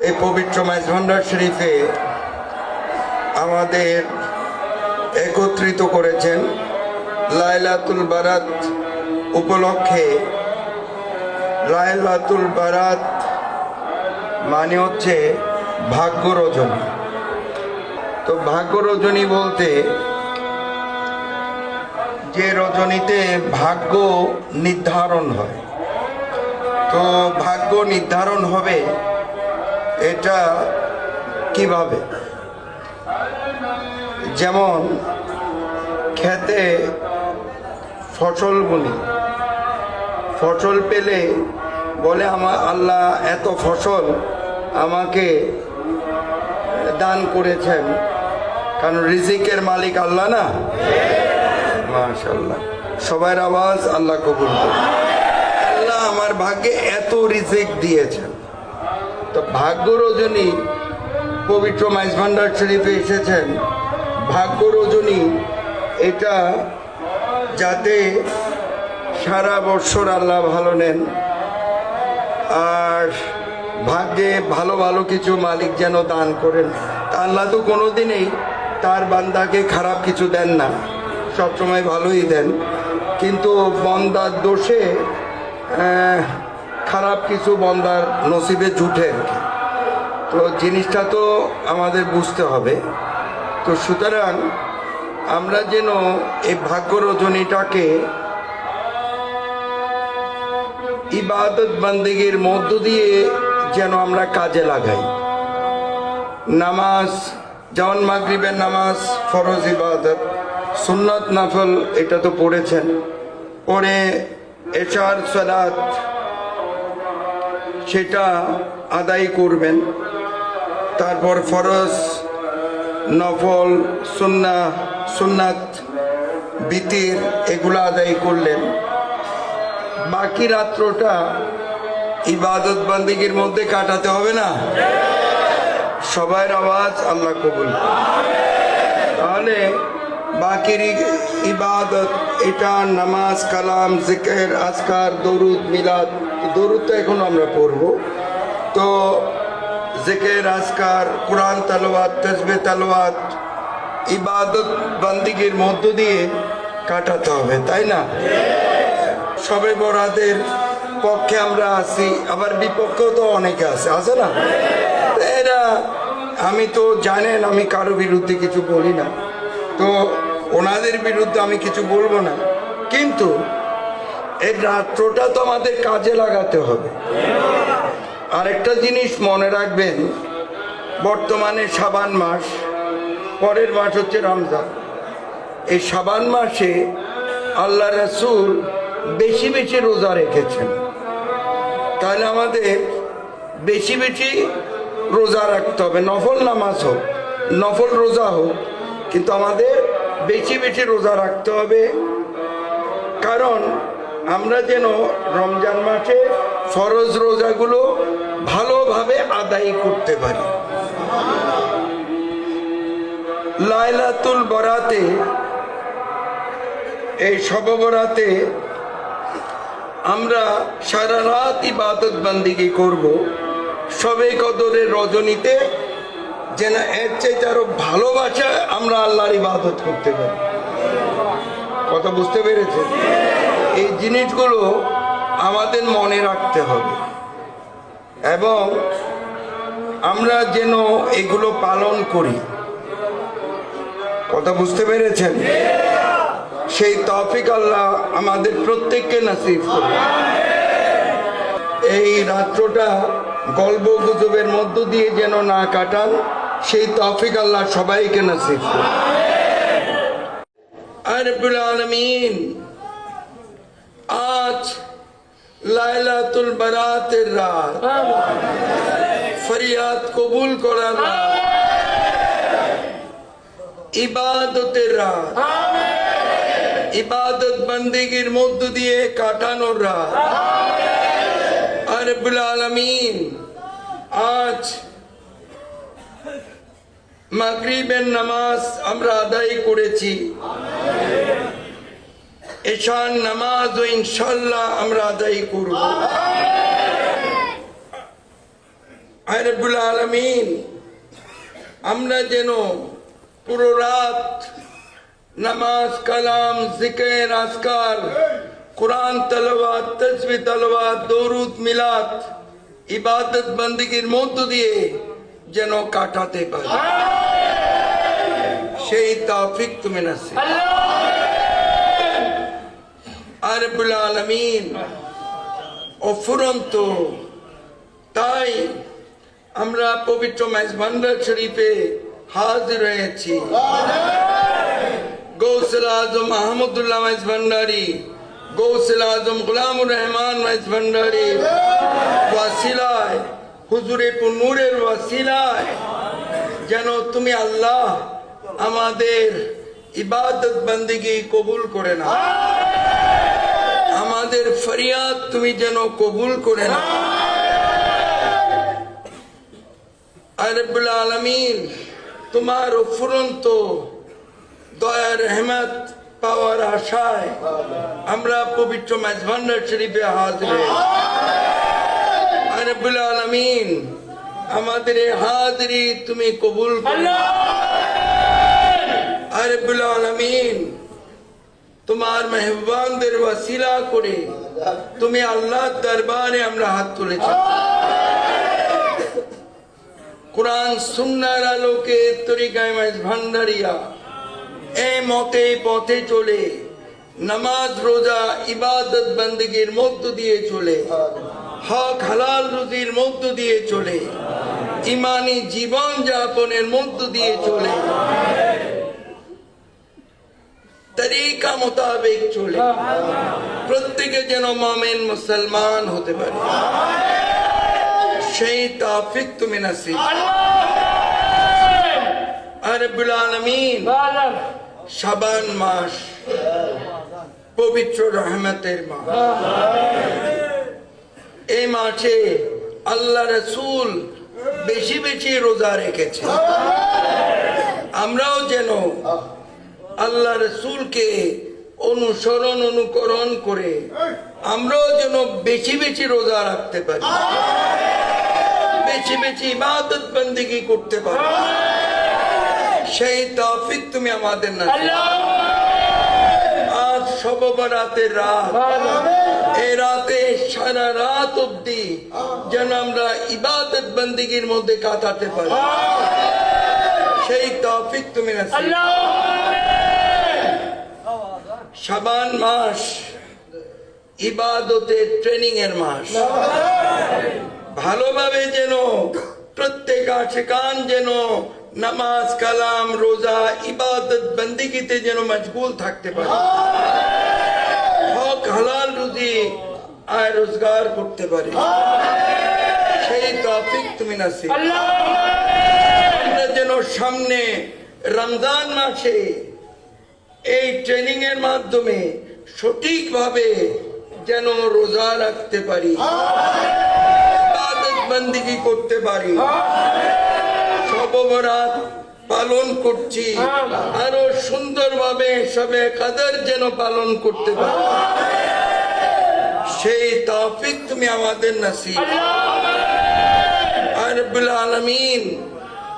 এই পবিত্র মাইজভান্ডার শরীফে আমাদের একত্রিত করেছেন লাইলাতুল বারাত উপলক্ষে। লাইলাতুল বারাত মানে হচ্ছে ভাগ্য রজনী তো ভাগ্য রজনী বলতে যে রজনীতে ভাগ্য নির্ধারণ হয়। তো ভাগ্য নির্ধারণ হবে এটা কীভাবে? যেমন খেতে ফসল বুনি ফসল পেলে বলে আমার আল্লাহ এত ফসল আমাকে দান করেছেন। কারণ রিজিকের মালিক আল্লাহ না? মাশাল্লাহ সবার আওয়াজ আল্লাহ কবুল আল্লাহ আমার ভাগ্যে এত রিজিক দিয়েছেন। তো ভাগ্য রজনী পবিত্র মাইজ ভান্ডার শরীফে এসেছেন। ভাগ্য রজনী এটা যাতে সারা বৎসর আল্লাহ ভালো নেন। আর ভাগ্যে ভালো ভালো কিছু মালিক যেন দান করেন। আল্লাহ তো কোনো কোনোদিনই তার বান্দাকে খারাপ কিছু দেন না। সবসময় ভালোই দেন। কিন্তু বন্দার দোষে খারাপ কিছু বন্দার নসিবে জুটে আর কি। তো জিনিসটা তো আমাদের বুঝতে হবে। তো সুতরাং আমরা যেন এই ভাগ্য রজনীটাকে ইবাদত বান্দিগির মধ্য দিয়ে যেন আমরা কাজে লাগাই। নামাজ, যেমন মাগরিবের নামাজ, ফরজ ইবাদত, সুন্নত নাফল, এটা তো পড়েছেন। পরে এশার সালাত সেটা আদায় করবেন। তারপর ফরজ, নফল, সুন্না, সুন্নাত, বিতির এগুলো আদায় করলেন। বাকি রাত্রটা ইবাদত বান্দিগির মধ্যে কাটাতে হবে না। সবার আওয়াজ আল্লাহ কবুল। তাহলে বাকির ই- ইবাদত, এটা নামাজ, কালাম, জিকের, আজকার, দরুদ, মিলাদ দরুদ তো এখন আমরা পড়ব। তো জেকে আজকার, কোরআন তালোয়াত তসবে তালোয়াত ইবাদত বান্দিগির মধ্য দিয়ে কাটাতে হবে, তাই না? সবে বরাদের পক্ষে আমরা আছি, আবার বিপক্ষেও তো অনেকে আছে আছে না? এরা, আমি তো জানেন, আমি কারও বিরুদ্ধে কিছু বলি না। তো ওনাদের বিরুদ্ধে আমি কিছু বলব না। কিন্তু এই রাত্রটা তো আমাদের কাজে লাগাতে হবে। আরেকটা জিনিস মনে রাখবেন, বর্তমানে সাবান মাস, পরের মাস হচ্ছে রমজান। এই সাবান মাসে আল্লাহ রসুল বেশি বেশি রোজা রেখেছেন। তাহলে আমাদের বেশি বেশি রোজা রাখতে হবে। নফল নামাজ হোক, নফল রোজা হোক, কিন্তু আমাদের বেশি বেশি রোজা রাখতে হবে। কারণ আমরা যেন রমজান মাসে ফরজ রোজাগুলো ভালোভাবে আদায় করতে পারি। লাইলাতুল বরাতে, এই শববরাতে আমরা সারা রাত ইবাদত বান্দিগি করব। সবে কদরের রজনীতে যেন এর চাইতে আরও ভালোবাসা আমরা আল্লাহর ইবাদত করতে পারি। কথা বুঝতে পেরেছে এই জিনিসগুলো আমাদের মনে রাখতে হবে। এবং আমরা যেন এগুলো পালন করি। কথা বুঝতে পেরেছেন? সেই তফিক আল্লাহ আমাদের প্রত্যেককে নাসিব এই রাত্রটা গল্প গুজবের মধ্য দিয়ে যেন না কাটান, সেই তফিক আল্লাহ সবাইকে নাসিব আরবুল আলমিন। আজ লাইলাতুল বারাতের রাত। ফরিয়াদ কবুল করার রাত। ইবাদতের রাত। ইবাদত বন্দিগির মধ্য দিয়ে কাটানোর রাত। আরবুল আলমিন, আজ মাগরিবের নামাজ আমরা আদায় করেছি। এশান নামাজ ও ইনশাল্লাহ আমরা আদায় করব। আয় রব্বুল আলমিন আমরা যেন পুরো রাত নামাজ কালাম জিকের আসকার কোরআন তলবাত তসবি তলবাত দৌরুদ মিলাত ইবাদত বন্দীগীর মধ্য দিয়ে যেন কাটাতে পারি। সেই তাফিক তুমি নাসিব আর রব্বুল আলমিন। অফুরন্ত। তাই আমরা পবিত্র মাইজ ভান্ডার শরীফে হাজির হয়েছি। গৌসল আজম আহমদুল্লাহ মাইজ ভান্ডারি, গৌসল আজম গুলামুর রহমান মাইজ ভান্ডারি। ওয়াসিলায়, হুজুরে নূরের ওয়াসিলায়, যেন তুমি আল্লাহ আমাদের ইবাদত বন্দিগি কবুল করে না আমাদের ফরিয়াদ তুমি যেন কবুল করে না আরবুল আলমিন তোমার ফুরন্ত দয়ার রহমত পাওয়ার আশায় আমরা পবিত্র মাঝভান্ডার শরীফে হাজির। আরবুল আলমিন আমাদের হাজিরি তুমি কবুল করো। আরবুল আলমিন তোমার মেহবানদের ওয়াসিলা করে তুমি আল্লাহ দরবারে আমরা হাত তুলেছি। কোরআন সুন্নার আলোকে তরিকায় ভান্ডারিয়া এ মতে পথে চলে, নামাজ, রোজা, ইবাদত বন্দীগীর মধ্য দিয়ে চলে, হক, হালাল রুজির মধ্য দিয়ে চলে, ইমানি জীবন যাপনের মধ্য দিয়ে চলে। তরিকা মোতাবেক চলে। প্রত্যেকে যেন মমেন মুসলমান হতে পারে। সেই তাফিক তুমি নাসিব। আরবুল আলমিন শাবান মাস পবিত্র রহমতের মাস। এই মাসে আল্লাহ রসুল বেশি বেশি রোজা রেখেছে আমরাও যেন আল্লাহ রসুলকে অনুসরণ অনুকরণ করে আমরাও যেন বেশি বেশি রোজা রাখতে পারি। বেশি বেশি ইবাদত বন্দিগি করতে পারি। সেই তৌফিক তুমি আমাদের না আজ সবরাতের রাত। এই রাতে সারা রাত অব্দি যেন আমরা ইবাদত বন্দিগির মধ্যে কাটাতে পারি। সেই তৌফিক তুমি না শাবান মাস ইবাদতের ট্রেনিং এর মাস। ভালোভাবে যেন প্রত্যেক আশেকান যেন নামাজ কালাম রোজা ইবাদত বন্দিগিতে যেন মজবুল থাকতে পারে। হক হালাল রুজি আয় রোজগার করতে পারে। সেই টপিক তুমি নাসিব। আমরা যেন সামনে রমজান মাসে এই ট্রেনিং এর মাধ্যমে সঠিকভাবে যেন রোজা রাখতে পারি। বন্দিগি করতে পারি। সবরাত পালন করছি। আরও সুন্দরভাবে সবে কাদের যেন পালন করতে পারি। সেই তাফিক তুমি আমাদের নসিব। আর রব্বুল আলামিন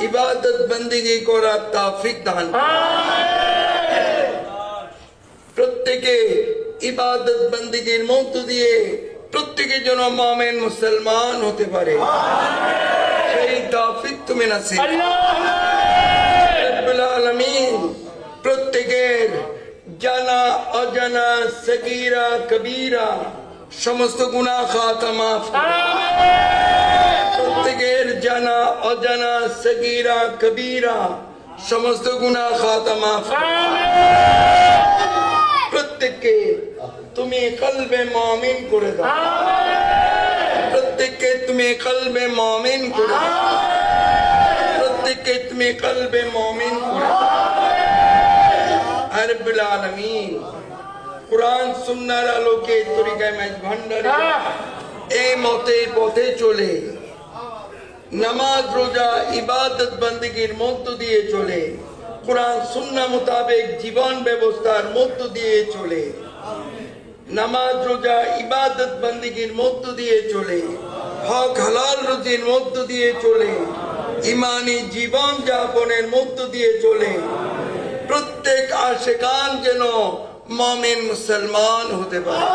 ইবাদত বন্দিগি করার তাফিক দান প্রত্যেকে ইবাদত বন্দিগির মধ্য দিয়ে প্রত্যেকে যেন মমেন মুসলমান হতে পারে। সেই তৌফিক তুমি রব্বুল আলামিন প্রত্যেকের জানা অজানা সগীরা কবিরা সমস্ত গুনাহ খাতা মাফ প্রত্যেকের জানা অজানা সগীরা কবীরা সমস্ত গুনাহ খাতা মাফ করো। প্রত্যেককে তুমি কলবে মমিন করে দাও। প্রত্যেককে তুমি কলবে মমিন করে দাও। প্রত্যেককে তুমি কলবে মমিন করে দাও। আরবুল আলমিন। কোরআন সুন্নার আলোকে তরিকায় মাঝ ভান্ডারে এই মতে পথে চলে। নামাজ রোজা ইবাদত বন্দীগীর মধ্য দিয়ে চলে। কোরআন সুন্না মোতাবেক জীবন ব্যবস্থার মধ্য দিয়ে চলে। নামাজ রোজা ইবাদত বন্দীগীর মধ্য দিয়ে চলে। হক হালাল রুজির মধ্য দিয়ে চলে। ইমানি জীবন যাপনের মধ্য দিয়ে চলে। প্রত্যেক আশেকান যেন মমিন মুসলমান হতে পারে।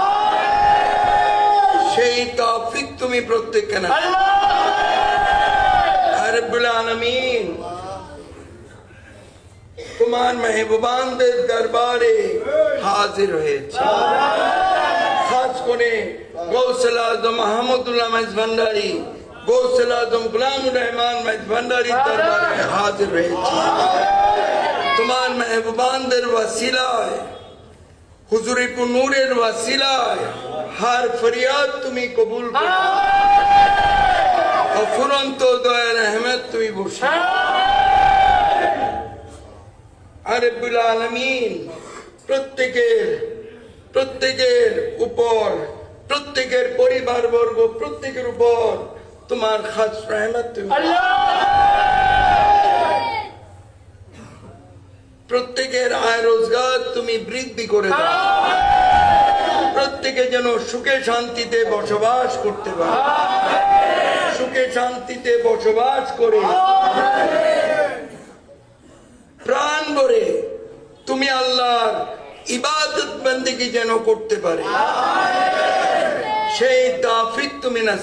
সেই তফিক তুমি প্রত্যেককে না রব্বুল আলমিন। তোমার মেহবুবানদের দরবারে হাজির হয়েছে। খাস করে গৌসল আজম মাহমুদুল্লাহ মাইজ ভান্ডারি, গৌসল আজম গুলামুর রহমান মাইজ ভান্ডারির দরবারে হাজির হয়েছে। তোমার মেহবুবানদের ওয়াসিলায় হুজুরে নূরের ওয়াসিলায়, হার ফরিয়াদ তুমি কবুল করো। অফুরন্ত দয়ার আহমেদ তুমি বসে। আরবুল আলমিন, প্রত্যেকের প্রত্যেকের উপর, প্রত্যেকের পরিবার বর্গ প্রত্যেকের উপর তোমার খাস রহমত প্রত্যেকের আয় রোজগার তুমি বৃদ্ধি করে প্রত্যেকে যেন সুখে শান্তিতে বসবাস করতে পারে। সুখে শান্তিতে বসবাস করে। প্রাণ তুমি আল্লাহর ইবাদত বন্দিগি যেন করতে পারে। সেই তাফিক তুমি না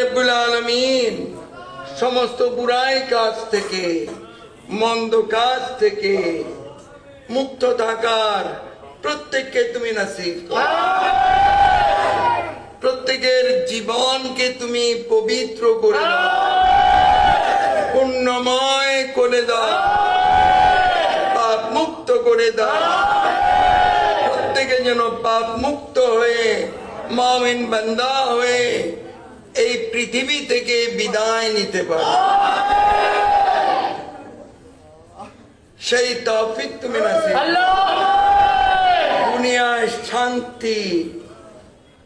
রব্বুল আলমিন, সমস্ত বুড়াই কাজ থেকে, মন্দ কাজ থেকে মুক্ত থাকার প্রত্যেককে তুমি নাসিব প্রত্যেকের জীবনকে তুমি পবিত্র করে পুণ্যময় করে দাও। পাপ মুক্ত করে দাও। প্রত্যেকে যেন পাপ মুক্ত হয়ে, মামিন বান্দা হয়ে এই পৃথিবী থেকে বিদায় নিতে পারে। সেই তফিক তুমি দুনিয়ায় শান্তি,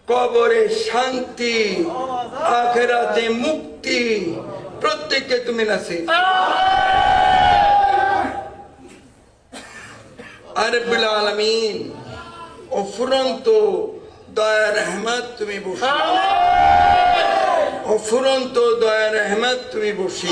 কবরে শান্তি, আখেরাতে মুক্তি। প্রত্যেককে তুমি নাসিব আরবুল আলমিন অফুরন্ত দয়া রহমত তুমি বসে অফুরন্ত দয়া রহমত তুমি বসি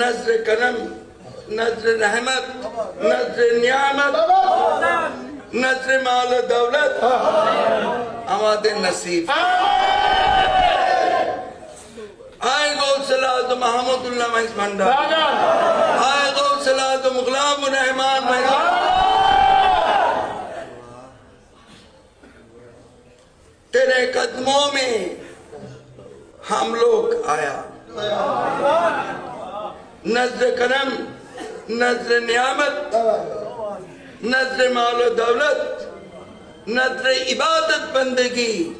نظر کرم نظر رحمت نظر نیامت نظر مال و دولت ہمارے نصیب. آئے غوثل آدم محمد اللہ محس بھنڈا آئے غوثل آدم غلام الرحمان محض تیرے قدموں میں ہم لوگ آیا۔ نظر کرم نظر نعمت نظر مال و دولت نظر عبادت بندگی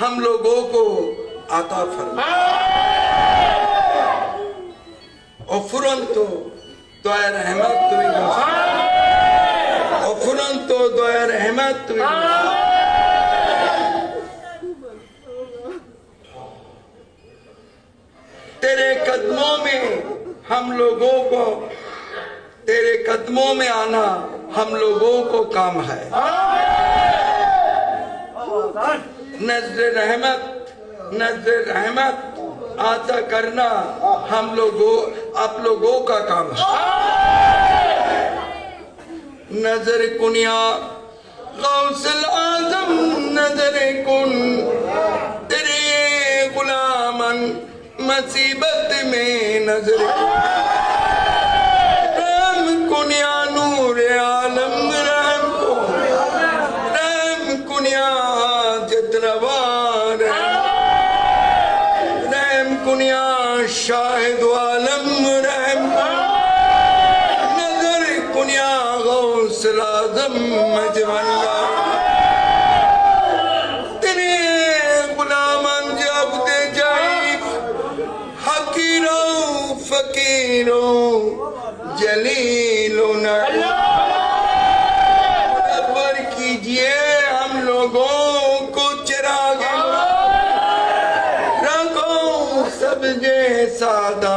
ہم لوگوں کو عطا فرما اور فرن تو دعا رحمت تمہیں اور فرن تو دعا رحمت تمہیں تیرے قدموں میں ہم لوگوں کو، تیرے قدموں میں آنا ہم لوگوں کو کام ہے۔ نظر رحمت نظر رحمت آتا کرنا ہم لوگوں، آپ لوگوں کا کام ہے۔ نظر کنیا غوث العظم نظر کن मुसीबत में नज़र रहम कुनिया नूर आलम रहम को रैम रैम कुन्या जत्रवार रैम कुन्या शाहिदम रैम नज़र कुनिया होश राधम मजवल्ला مستقیر جلیل منور کیجیے ہم لوگوں کو چراغ رنگوں سب جے سادہ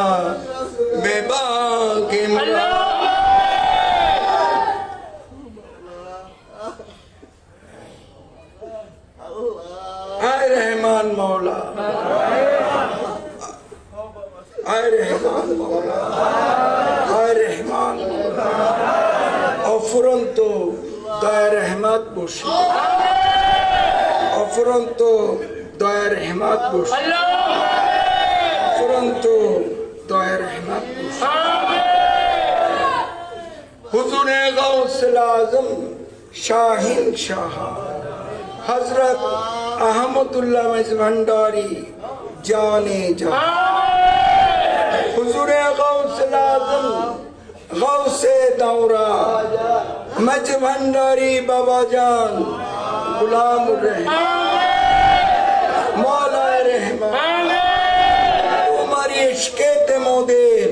পুরুষ চূড়ান্ত দয়া রহমান হুজুরে গৌসল আজম শাহিন শাহ হজরত আহমদুল্লাহ ভান্ডারি জানে যা। হুজুরে গৌসল গৌসে দৌরা মজ বাবা জান গুলাম রহমান। তোমার তেমোদের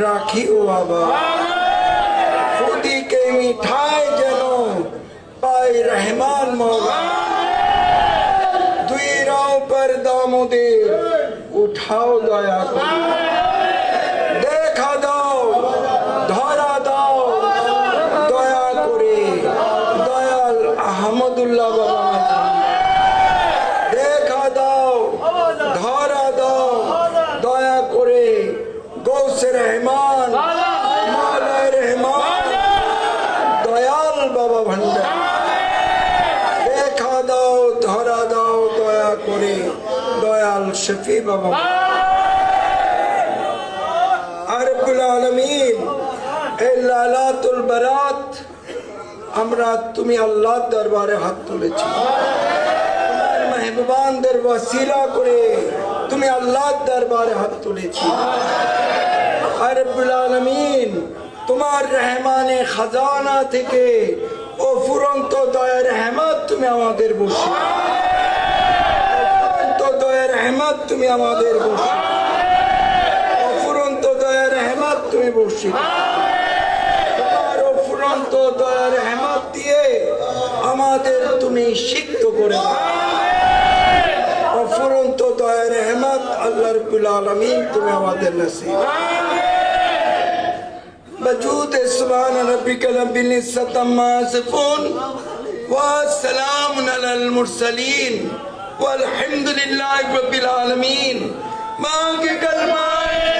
রাখিও বাবা খুদিকে মিঠাই যেন পাই রহমান মৌলা দুই রাও পর দামোদের উঠাও দয়া দেখা দাও ধরা দাও দয়া করে দয়াল আহমদুল্লাহ বাবা দেখা দাও ধরা দাও দয়া করে গৌসে রহমান মালায় রহমান দয়াল বাবা ভান্ডার দেখা দাও ধরা দাও দয়া করে বাবা আরবুল আলমিন বারাত, আমরা তুমি আল্লাহর দরবারে হাত তুলেছি। মেহবানদের ওয়াসিলা করে তুমি দরবারে হাত তুলেছি। আরবুল আলমিন, তোমার রহমানে খাজানা থেকে ও ফুরন্ত দয়া রহমত তুমি আমাদের বসে রহমত তুমি আমাদের বসে অফুরন্ত দয়া রহমত তুমি বসে তোমার অফুরন্ত দয়া রহমত দিয়ে আমাদের তুমি সিক্ত করে দাও। অফুরন্ত দয়া রহমত আল্লাহ রবুল আলমিন তুমি আমাদের নসিব بجود سبحان ربك رب العزة عما يصفون والسلام على المرسلين والحمد للہ رب العالمین۔ ماں کے کلمہ